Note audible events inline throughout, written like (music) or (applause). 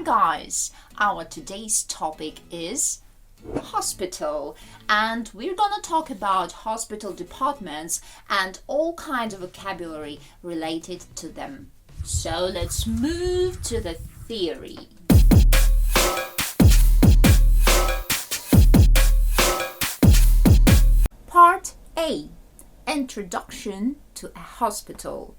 Hi guys! Our today's topic is hospital and we're gonna talk about hospital departments and all kinds of vocabulary related to them. So let's move to the theory. Part A Introduction to a Hospital.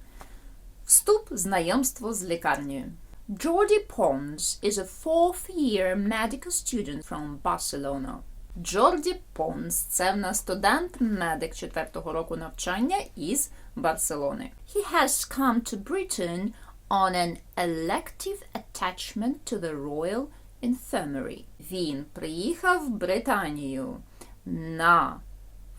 Вступ знайомство з лікарнею. Jordi Pons is a fourth year medical student from Barcelona. Джорді Понс це в нас студент медик четвертого року навчання із Барселони. He has come to Britain on an elective attachment to the Royal Infirmary. Він приїхав в Британію на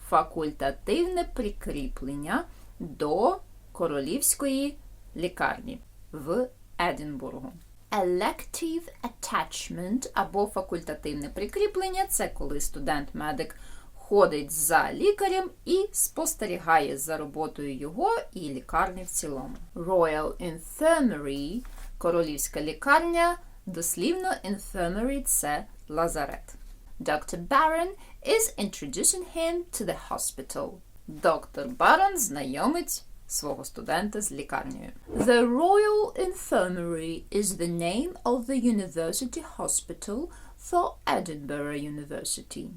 факультативне прикріплення до королівської лікарні в Единбургу. Elective attachment або факультативне прикріплення це коли студент-медик ходить за лікарем і спостерігає за роботою його і лікарні в цілому. Royal Infirmary – королівська лікарня, дослівно infirmary – це лазарет. Dr. Barron is introducing him to the hospital. Доктор Барон знайомить свого студента з лікарнею. The Royal Infirmary is the name of the university hospital for Edinburgh University.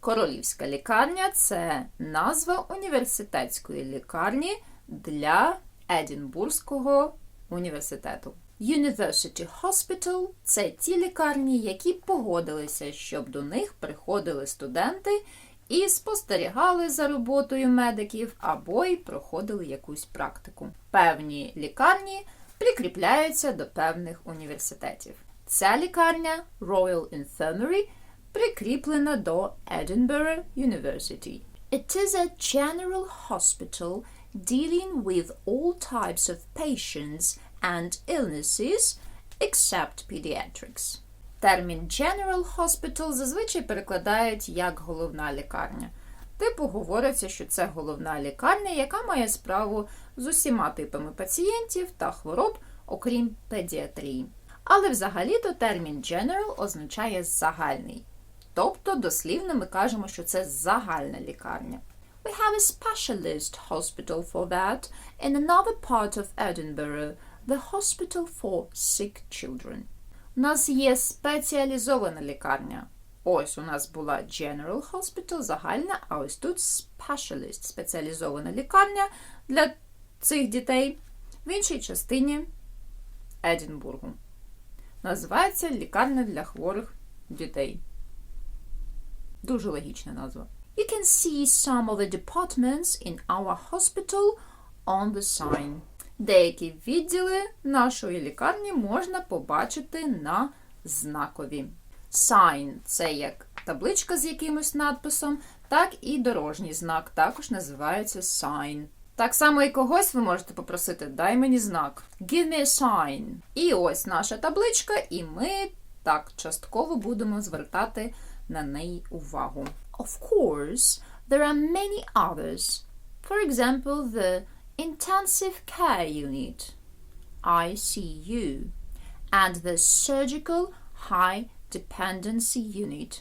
Королівська лікарня це назва університетської лікарні для Единбурзького університету. University Hospital – це ті лікарні, які погодилися, щоб до них приходили студенти і спостерігали за роботою медиків або й проходили якусь практику. Певні лікарні прикріпляються до певних університетів. Ця лікарня Royal Infirmary прикріплена до Edinburgh University. It is a general hospital dealing with all types of patients and illnesses except pediatrics. Термін General Hospital зазвичай перекладають як головна лікарня. Типу говориться, що це головна лікарня, яка має справу з усіма типами пацієнтів та хвороб, окрім педіатрії. Але взагалі-то термін General означає загальний. Тобто, дослівно ми кажемо, що це загальна лікарня. We have a specialist hospital for that in another part of Edinburgh, the Hospital for Sick Children. У нас є спеціалізована лікарня. Ось у нас була General Hospital, загальна, а ось тут Specialist, спеціалізована лікарня для цих дітей в іншій частині Единбургу. Називається лікарня для хворих дітей. Дуже логічна назва. You can see some of the departments in our hospital on the sign. Деякі відділи нашої лікарні можна побачити на знакові. Sign – це як табличка з якимось надписом, так і дорожній знак також називається sign. Так само і когось ви можете попросити дай мені знак. Give me a sign. І ось наша табличка, і ми так частково будемо звертати на неї увагу. Of course, there are many others. For example, the Intensive Care Unit ICU and the Surgical High Dependency Unit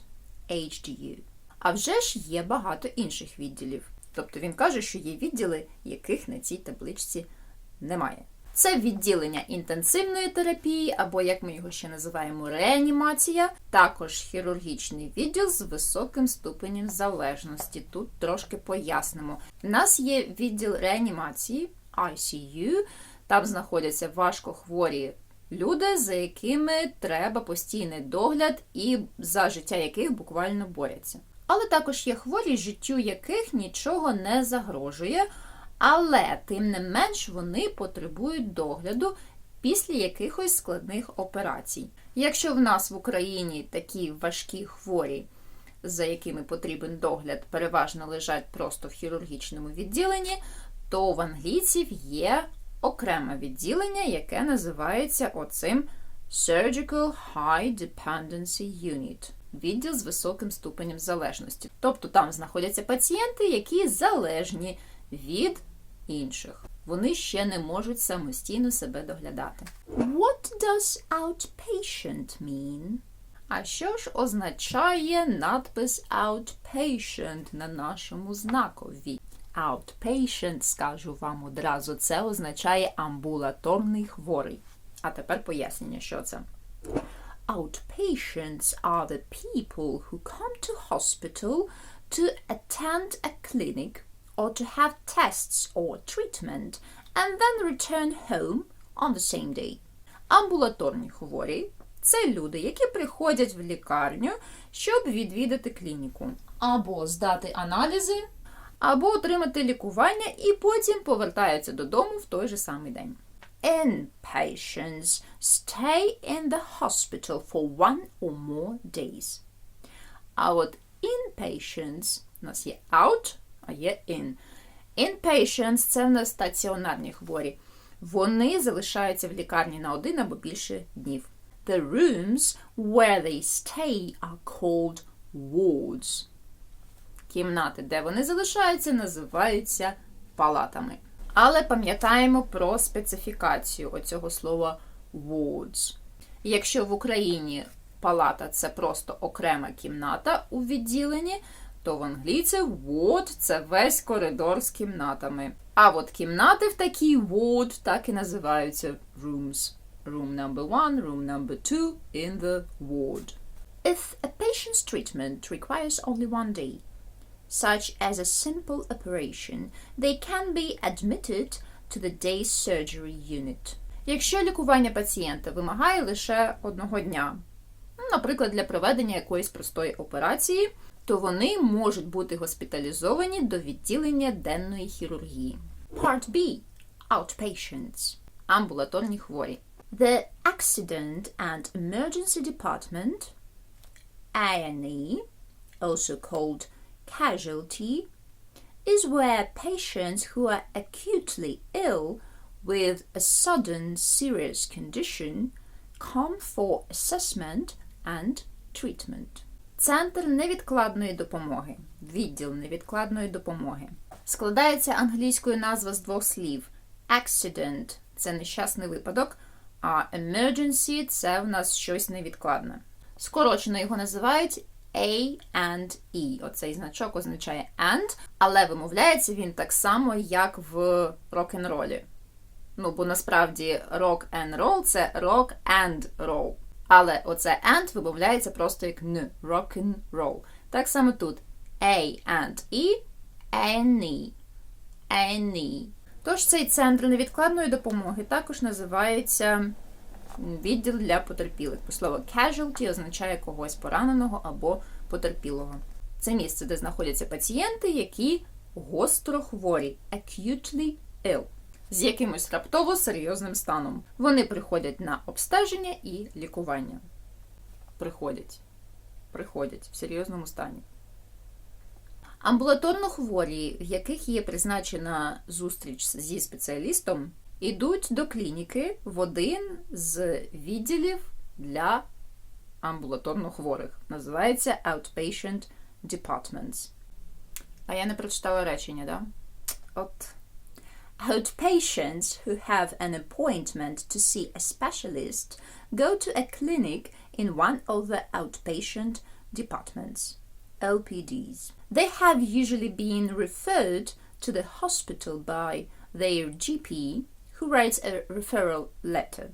HDU. А вже ж є багато інших відділів. Тобто він каже, що є відділи, яких на цій табличці немає. Це відділення інтенсивної терапії, або, як ми його ще називаємо, реанімація, також хірургічний відділ з високим ступенем залежності. Тут трошки пояснимо. У нас є відділ реанімації ICU, там знаходяться важкохворі люди, за якими треба постійний догляд і за життя яких буквально борються. Але також є хворі, життю яких нічого не загрожує. Але, тим не менш, вони потребують догляду після якихось складних операцій. Якщо в нас в Україні такі важкі хворі, за якими потрібен догляд, переважно лежать просто в хірургічному відділенні, то в англійців є окреме відділення, яке називається оцим Surgical High Dependency Unit. Відділ з високим ступенем залежності. Тобто там знаходяться пацієнти, які залежні від інших. вони ще не можуть самостійно себе доглядати. What does outpatient mean? А що ж означає надпис outpatient на нашому знакові? Outpatient, скажу вам одразу, це означає амбулаторний хворий. А тепер пояснення, що це. Outpatients are the people who come to hospital to attend a clinic or to have tests or treatment and then return home on the same day. Амбулаторні хворі це люди, які приходять в лікарню, щоб відвідати клініку, або здати аналізи, або отримати лікування і потім повертаються додому в той же самий день. Inpatients stay in the hospital for one or more days. А от inpatients у нас є out, а є in. Inpatients – це в нас стаціонарні хворі. Вони залишаються в лікарні на один або більше днів. The rooms where they stay are called wards. Кімнати, де вони залишаються, називаються палатами. Але пам'ятаємо про специфікацію оцього слова wards. Якщо в Україні палата це просто окрема кімната у відділенні, то в англійців ward – це весь коридор з кімнатами. А от кімнати в такій ward так і називаються rooms. Room number one, room number two in the ward. If a patient's treatment requires only one day, such as a simple operation, they can be admitted to the day surgery unit. Якщо лікування пацієнта вимагає лише одного дня, наприклад, для проведення якоїсь простої операції, то вони можуть бути госпіталізовані до відділення денної хірургії. Part B. Outpatients. Амбулаторні хворі. The Accident and Emergency Department, A&E, also called casualty, is where patients who are acutely ill with a sudden serious condition come for assessment and treatment. Центр невідкладної допомоги. Відділ невідкладної допомоги. Складається англійською назва з двох слів. Accident – це нещасний випадок, а emergency – це в нас щось невідкладне. Скорочено його називають A and E. Оцей значок означає and, але вимовляється він так само, як в рок-н-ролі. Ну, бо насправді roll це rock and roll. Але оце and вимовляється просто як Н, rock and roll. Так само тут A and E, any, any. Тож цей центр невідкладної допомоги також називається відділ для потерпілих. По слово casualty означає когось пораненого або потерпілого. Це місце, де знаходяться пацієнти, які гостро хворі, acutely ill, з якимось раптово серйозним станом. Вони приходять на обстеження і лікування. Приходять. Приходять в серйозному стані. Амбулаторно хворі, в яких є призначена зустріч зі спеціалістом, ідуть до клініки в один з відділів для амбулаторно хворих. Називається Outpatient Departments. А я не прочитала речення, да? От. Outpatients who have an appointment to see a specialist go to a clinic in one of the outpatient departments, LPDs. They have usually been referred to the hospital by their GP, who writes a referral letter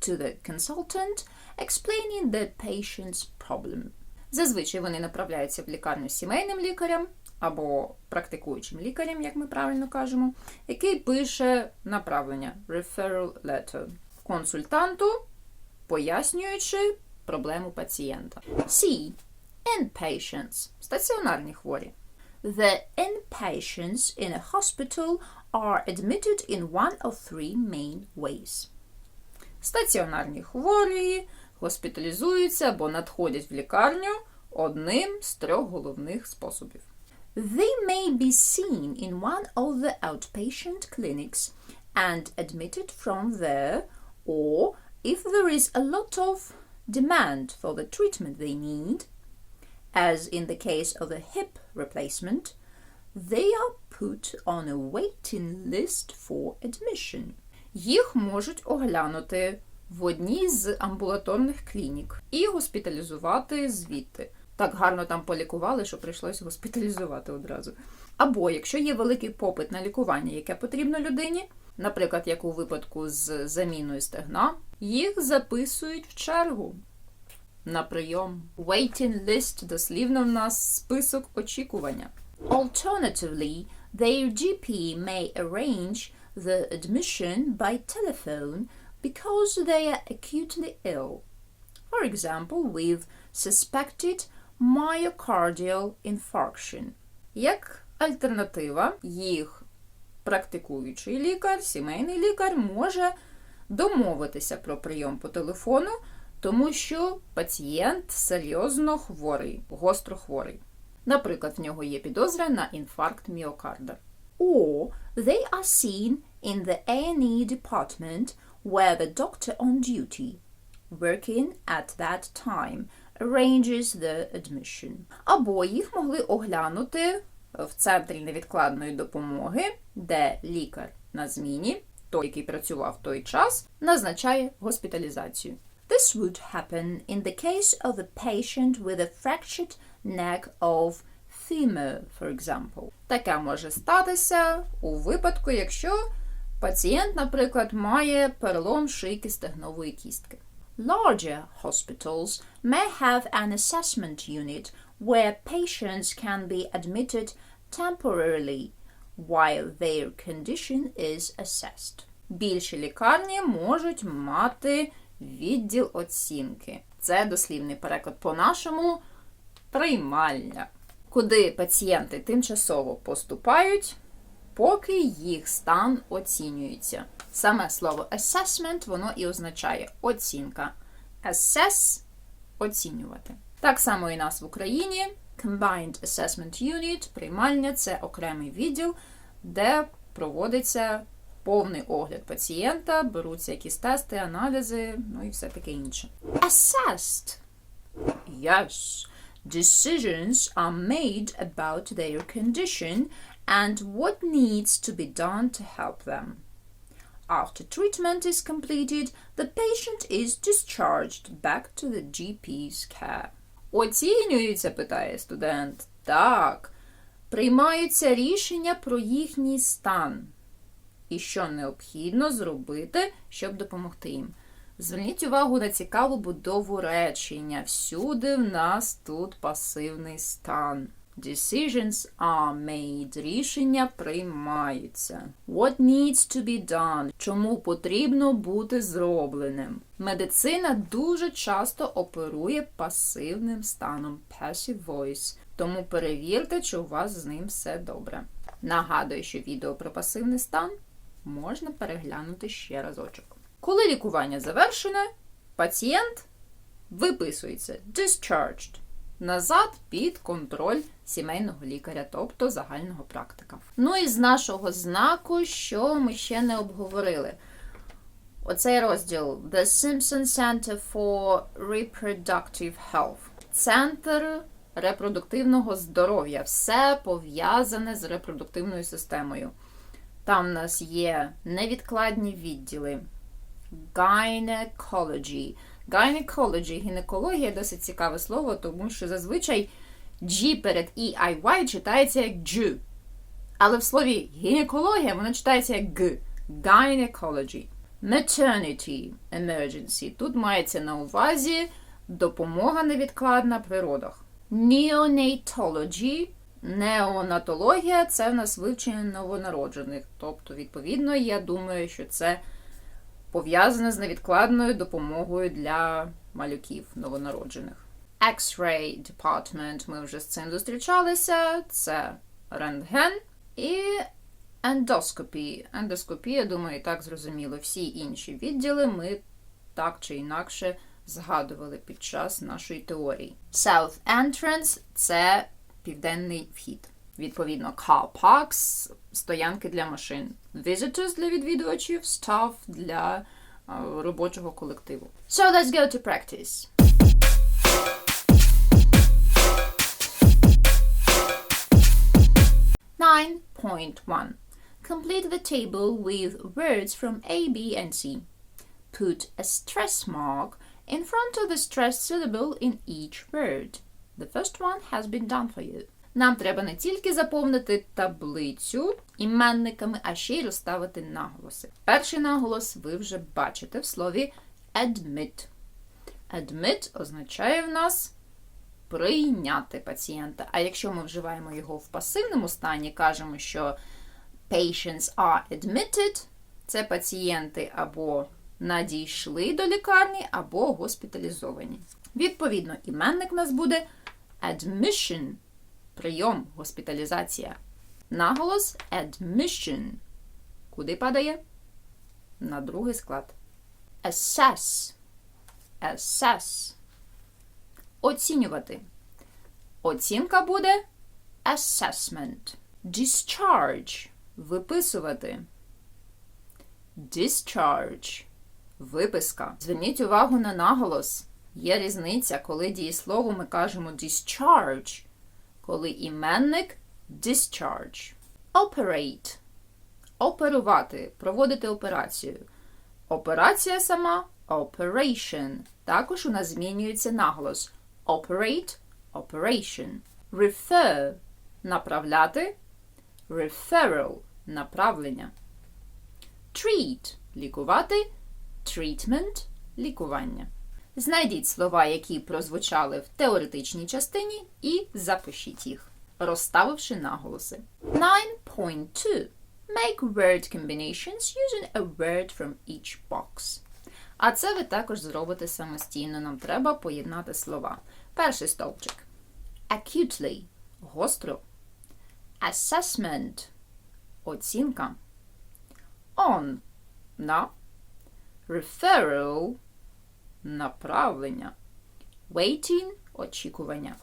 to the consultant explaining the patient's problem. Зазвичай вони направляються в лікарню сімейним лікарем або практикуючим лікарем, як ми правильно кажемо, який пише направлення referral letter консультанту, пояснюючи проблему пацієнта. C. Inpatients – стаціонарні хворі. The inpatients in a hospital are admitted in one of three main ways. Стаціонарні хворі госпіталізуються або надходять в лікарню одним з трьох головних способів. They may be seen in one of the outpatient clinics and admitted from there, or if there is a lot of demand for the treatment they need, as in the case of a hip replacement, they are put on a waiting list for admission. Їх можуть оглянути в одній з амбулаторних клінік і госпіталізувати звідти. Так гарно там полікували, що прийшлось госпіталізувати одразу. Або якщо є великий попит на лікування, яке потрібно людині, наприклад, як у випадку з заміною стегна, їх записують в чергу на прийом. Waiting list дослівно в нас список очікування. Alternatively, their GP may arrange the admission by telephone because they are acutely ill. For example, with suspected myocardial infarction. Як альтернатива, їх практикуючий лікар, сімейний лікар може домовитися про прийом по телефону, тому що пацієнт серйозно хворий, гостро хворий. Наприклад, в нього є підозра на інфаркт міокарда. Or they are seen in the A&E department where the doctor on duty, working at that time, arranges the admission. Або їх могли оглянути в центрі невідкладної допомоги, де лікар на зміні, той, який працював в той час, назначає госпіталізацію. This would happen in the case of a patient with a fractured neck of femur, for example. Таке може статися у випадку, якщо пацієнт, наприклад, має перелом шийки стегнової кістки. Larger hospitals may have an assessment unit where patients can be admitted temporarily while their condition is assessed. Більші лікарні можуть мати відділ оцінки. Це дослівний переклад по-нашому приймальня, куди пацієнти тимчасово поступають, поки їх стан оцінюється. Саме слово assessment воно і означає оцінка. Assess оцінювати. Так само і нас в Україні. Combined Assessment Unit, приймальня це окремий відділ, де проводиться повний огляд пацієнта, беруться якісь тести, аналізи, ну і все таке інше. Assessed. Yes. Decisions are made about their condition and what needs to be done to help them. After treatment is completed, the patient is discharged back to the GP's care. Оцінюється, питає студент. Так. Приймаються рішення про їхній стан. І що необхідно зробити, щоб допомогти їм. Зверніть увагу на цікаву будову речення. Всюди в нас тут пасивний стан. Decisions are made. Рішення приймаються. What needs to be done? Чому потрібно бути зробленим? Медицина дуже часто оперує пасивним станом passive voice. Тому перевірте, чи у вас з ним все добре. Нагадую, що відео про пасивний стан можна переглянути ще разочок. Коли лікування завершене, пацієнт виписується discharged назад під контроль сімейного лікаря, тобто загального практика. Ну і з нашого знаку, що ми ще не обговорили. Оцей розділ The Simpson Center for Reproductive Health. Центр репродуктивного здоров'я. Все пов'язане з репродуктивною системою. Там в нас є невідкладні відділи. Gynecology. Gynecology, гінекологія досить цікаве слово, тому що зазвичай G перед EIY читається як G. Але в слові гінекологія воно читається як G. Gynecology. Maternity emergency. Тут мається на увазі допомога невідкладна при родах. Neonatology. Неонатологія це в нас вивчення новонароджених. Тобто, відповідно, я думаю, що це пов'язане з невідкладною допомогою для малюків новонароджених. X-ray department, ми вже з цим зустрічалися. Це рентген і ендоскопія. Ендоскопія, думаю, і так зрозуміло. Всі інші відділи ми так чи інакше згадували під час нашої теорії. South entrance – це південний вхід. Відповідно, car parks – стоянки для машин. Visitors – для відвідувачів, staff – для а, робочого колективу. So let's go to practice. 9.1. Complete the table with words from A, B, and C. Put a stress mark in front of the stressed syllable in each word. The first one has been done for you. Нам треба не тільки заповнити таблицю іменниками, а ще й розставити наголоси. Перший наголос ви вже бачите в слові admit. Admit означає в нас прийняти пацієнта. А якщо ми вживаємо його в пасивному стані, кажемо, що patients are admitted, це пацієнти або надійшли до лікарні, або госпіталізовані. Відповідно, іменник у нас буде admission, прийом, госпіталізація. Наголос admission. Куди падає? На другий склад. Assess. Assess. Оцінювати. Оцінка буде assessment. Discharge. Виписувати. Discharge. Виписка. Зверніть увагу на наголос. Є різниця, коли дієслово ми кажемо discharge, коли іменник discharge. Operate. Оперувати. Проводити операцію. Операція сама operation. Також у нас змінюється наголос. Operate, operation. Refer направляти. Referral направлення. Treat лікувати. Treatment лікування. Знайдіть слова, які прозвучали в теоретичній частині, і запишіть їх, розставивши наголоси. 9.2. Make word combinations using a word from each box. А це ви також зробите самостійно. Нам треба поєднати слова. Перший стовпчик. Acutely гостро. Assessment оцінка. On на. Referral направлення. Waiting очікування.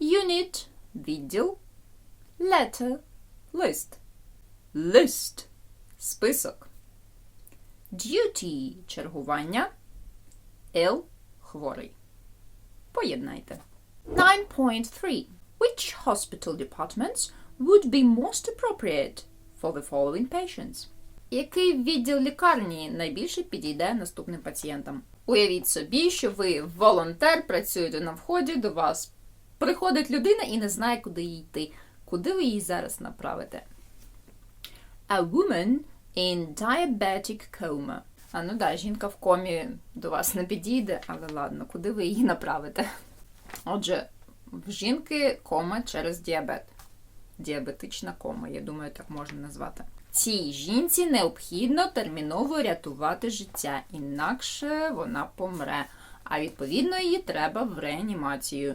Unit відділ. Letter лист. List список. Duty чергування. Ill хворий. Поєднайте. 9.3. Which hospital departments would be most appropriate for the following patients? Який відділ лікарні найбільше підійде наступним пацієнтам? Уявіть собі, що ви волонтер, працюєте на вході до вас. Приходить людина і не знає, куди їй йти. Куди ви її зараз направите? A woman in diabetic coma. А ну да, жінка в комі до вас не підійде, але ладно, куди ви її направите? Отже, в жінки кома через діабет. Діабетична кома, я думаю, так можна назвати. Цій жінці необхідно терміново рятувати життя, інакше вона помре. А відповідно її треба в реанімацію.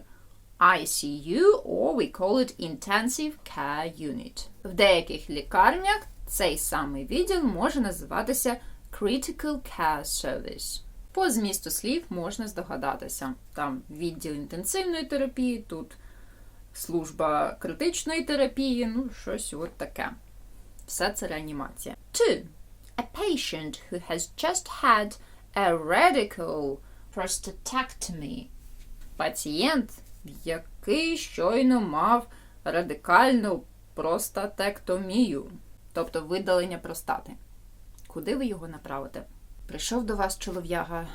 ICU, or we call it Intensive Care Unit. В деяких лікарнях цей самий відділ може називатися Critical Care Service. По змісту слів можна здогадатися. Там відділ інтенсивної терапії, тут служба критичної терапії, ну, щось от таке. Все це реанімація. 2. A patient who has just had a radical prostatectomy. Пацієнт, який щойно мав радикальну простатектомію, тобто видалення простати. Куди ви його направите? Прийшов до вас чолов'яга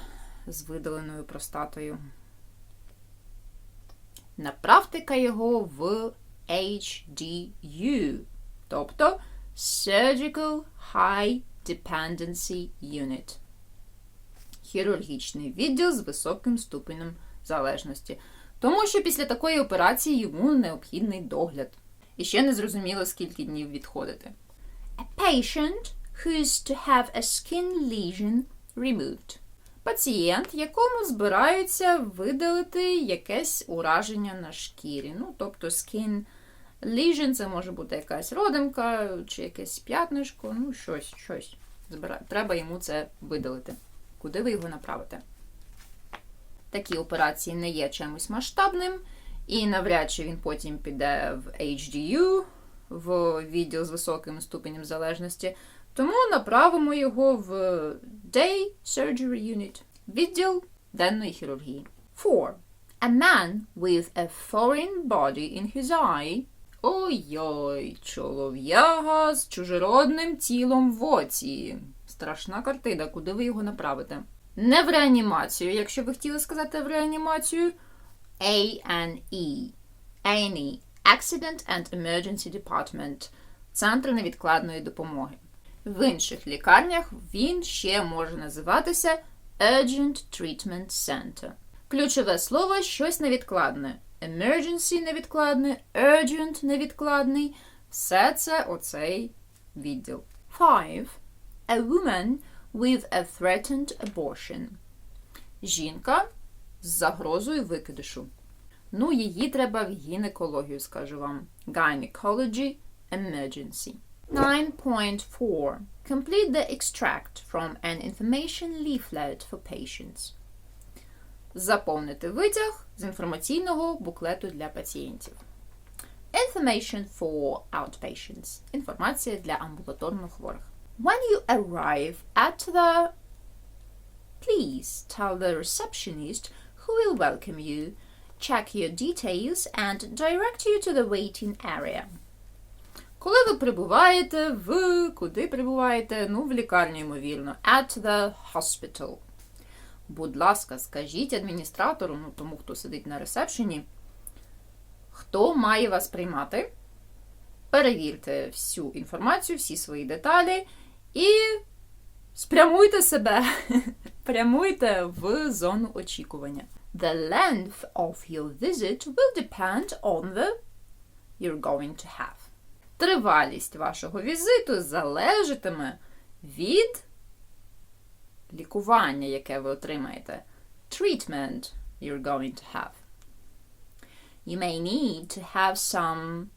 з видаленою простатою. Направте-ка його в HDU, тобто Surgical High Dependency Unit. Хірургічний відділ з високим ступенем залежності. Тому що після такої операції йому необхідний догляд. І ще не зрозуміло, скільки днів відходити. A patient who is to have a skin lesion removed. Пацієнт, якому збираються видалити якесь ураження на шкірі. Ну, тобто skin lesion, це може бути якась родимка чи якесь п'ятнишко, ну, щось, щось. Треба йому це видалити. Куди ви його направите? Такі операції не є чимось масштабним, і навряд чи він потім піде в HDU, в відділ з високим ступенем залежності. Тому направимо його в Day Surgery Unit, відділ денної хірургії. 4. A man with a foreign body in his eye Ой-ой, чолов'яга з чужородним тілом в оці. Страшна картина, куди ви його направите? Не в реанімацію, якщо ви хотіли сказати в реанімацію. A&E. A&E. Accident and Emergency Department. Центр невідкладної допомоги. В інших лікарнях він ще може називатися Urgent Treatment Center. Ключове слово щось невідкладне. Emergency невідкладне, urgent невідкладний. Все це оцей відділ. 5. A woman with a threatened abortion. Жінка з загрозою викидишу. Ну, її треба в гінекологію, скажу вам. Gynecology emergency. 9.4. Complete the extract from an information leaflet for patients. Заповнити витяг з інформаційного буклету для пацієнтів. Information for outpatients. Інформація для амбулаторно хворих. When you arrive at the Please tell the receptionist who will welcome you, check your details and direct you to the waiting area. Коли ви прибуваєте в куди прибуваєте? Ну, в лікарню, ймовірно. At the hospital. Будь ласка, скажіть адміністратору, ну тому, хто сидить на ресепшені, хто має вас приймати. Перевірте всю інформацію, всі свої деталі і спрямуйте себе. (laughs) Прямуйте в зону очікування. The length of your visit will depend on the you're going to have. Тривалість вашого візиту залежатиме від лікування, яке ви отримаєте. Treatment you're going to have. You may need to have some,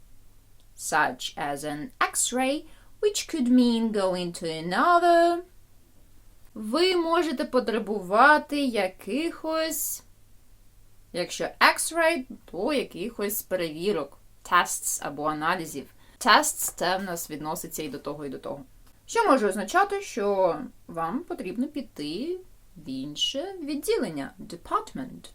such as an x-ray, which could mean going to another. Ви можете потребувати якихось, якщо X-ray, то якихось перевірок, tests або аналізів. Tests – це в нас відноситься і до того, і до того. Що може означати, що вам потрібно піти в інше відділення department.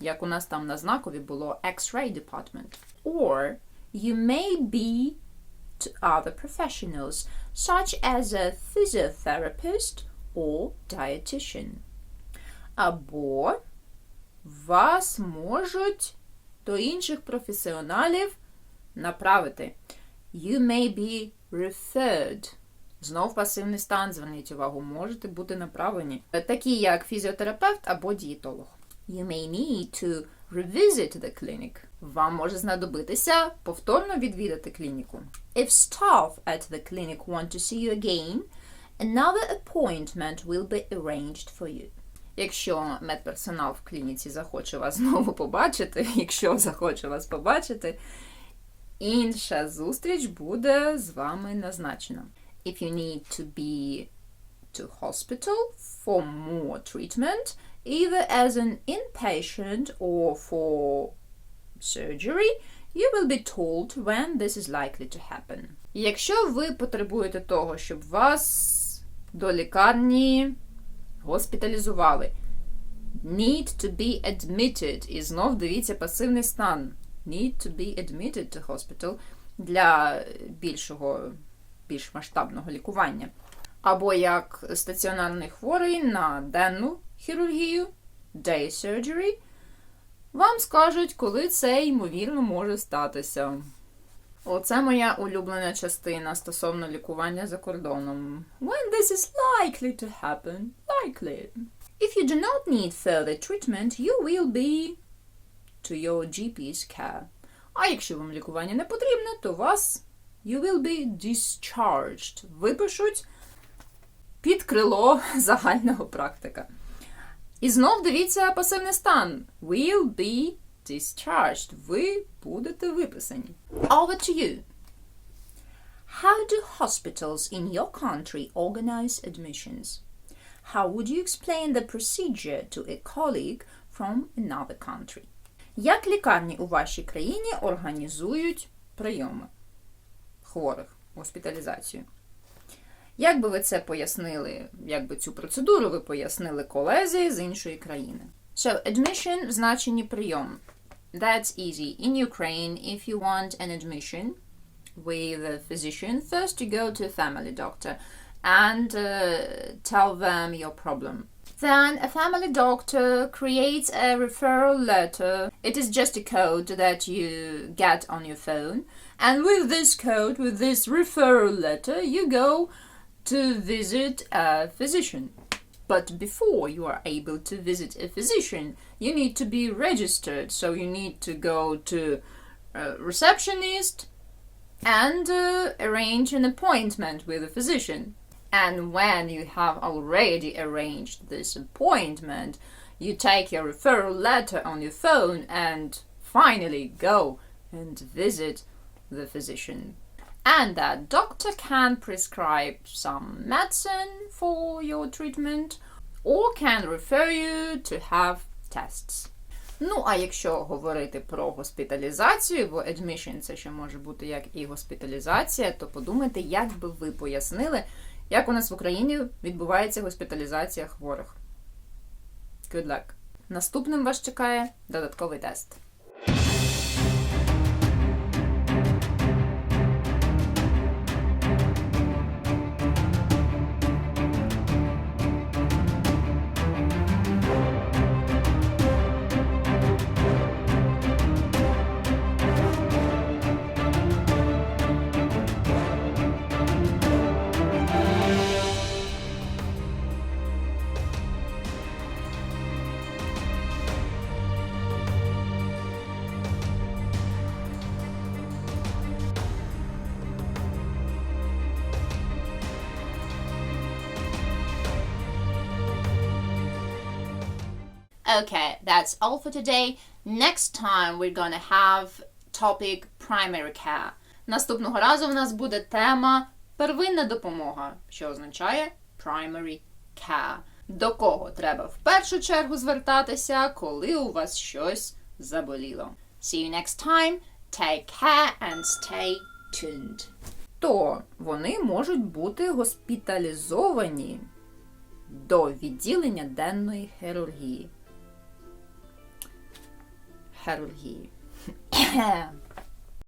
Як у нас там на знакові було X-ray department. Or you may be to other professionals, such as a physiotherapist or dietitian. Або вас можуть до інших професіоналів направити. You may be referred. Знов пасивний стан, зверніть увагу, можете бути направлені. Такі як фізіотерапевт або дієтолог. You may need to revisit the clinic. Вам може знадобитися повторно відвідати клініку. If staff at the clinic want to see you again, another appointment will be arranged for you. Якщо медперсонал в клініці захоче вас (laughs) знову побачити, якщо захоче вас побачити, інша зустріч буде з вами назначена. If you need to be to hospital for more treatment, either as an inpatient or for surgery, you will be told when this is likely to happen. Якщо ви потребуєте того, щоб вас до лікарні госпіталізували, need to be admitted, і знов дивіться пасивний стан. Need to be admitted to hospital для більшого, більш масштабного лікування. Або як стаціонарний хворий на денну хірургію, day surgery, вам скажуть, коли це ймовірно може статися. Оце моя улюблена частина стосовно лікування за кордоном. When this is likely to happen, likely. If you do not need further treatment, you will be to your GP's care. А якщо вам лікування не потрібне, то вас you will be discharged. Випишуть під крило загального практика. І знов дивіться пасивний стан. Will be discharged. Ви будете виписані. Over to you. How do hospitals in your country organize admissions? How would you explain the procedure to a colleague from another country? Як лікарні у вашій країні організують прийоми хворих, госпіталізацію? Як би ви це пояснили, як би цю процедуру ви пояснили колезі з іншої країни? So, admission в значенні прийом. That's easy. In Ukraine, if you want an admission with a physician, first you go to a family doctor and uh, tell them your problem. Then a family doctor creates a referral letter. It is just a code that you get on your phone. And with this code, with this referral letter, you go to visit a physician. But before you are able to visit a physician, you need to be registered. So you need to go to a receptionist and uh, arrange an appointment with a physician. And when you have already arranged this appointment, you take your referral letter on your phone and finally go and visit the physician. And that doctor can prescribe some medicine for your treatment or can refer you to have tests. Ну, а якщо говорити про госпіталізацію, бо admission це ще може бути як і госпіталізація, то подумайте, як би ви пояснили, як у нас в Україні відбувається госпіталізація хворих. Good luck. Наступним вас чекає додатковий тест. Okay, that's all for today. Next time we're gonna have topic primary care. Наступного разу в нас буде тема первинна допомога, що означає primary care. До кого треба в першу чергу звертатися, коли у вас щось заболіло. See you next time. Take care and stay tuned. То вони можуть бути госпіталізовані до відділення денної хірургії. Хірургії. (laughs)